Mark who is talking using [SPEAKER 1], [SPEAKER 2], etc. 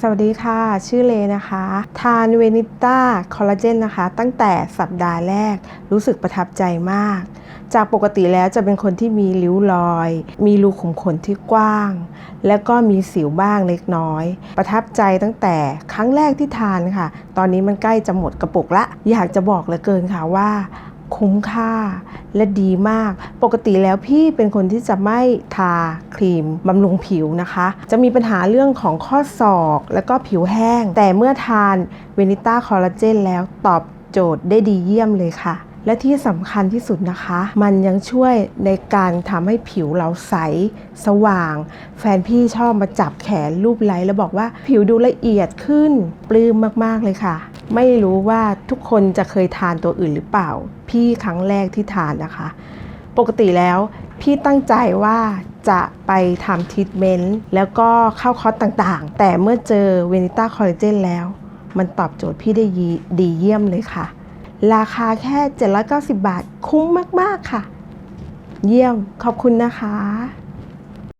[SPEAKER 1] สวัสดีค่ะ ชื่อเลนะคะ ทานเวนิต้าคอลลาเจนนะคะ ตั้งแต่สัปดาห์แรกรู้สึกประทับใจมาก จากปกติแล้วจะเป็นคนที่มีริ้วรอย มีรูขุมขนที่กว้าง แล้วก็มีสิวบ้างเล็กน้อย ประทับใจตั้งแต่ครั้งแรกที่ทานค่ะ ตอนนี้มันใกล้จะหมดกระปุกละ อยากจะบอกเหลือเกินค่ะว่า คุ้มค่าและดีมาก ปกติแล้วพี่เป็นคนที่จะไม่ทาครีมบำรุงผิวนะคะ จะมีปัญหาเรื่องของข้อศอกแล้วก็ผิวแห้ง แต่เมื่อทานเวนิต้าคอลลาเจนแล้วตอบโจทย์ได้ดีเยี่ยมเลยค่ะและที่สำคัญที่สุดนะคะ มันยังช่วยในการทำให้ผิวเราใส สว่าง แฟนพี่ชอบมาจับแขนรูปไล้แล้วบอกว่าผิวดูละเอียดขึ้น ปลื้มมาก ๆ เลยค่ะ ไม่รู้ว่าทุกคนจะเคยทานตัวอื่นหรือเปล่า พี่ครั้งแรกที่ทานนะคะ ปกติแล้วพี่ตั้งใจว่าจะไปทำทรีทเมนต์แล้วก็เข้าคอร์สต่างๆ แต่เมื่อเจอเวนิต้าคอลลาเจนแล้ว มันตอบโจทย์พี่ได้ดีดีเยี่ยมเลยค่ะ ราคาแค่ 790 บาทคุ้มมาก ๆ ค่ะ เยี่ยมขอบคุณนะคะ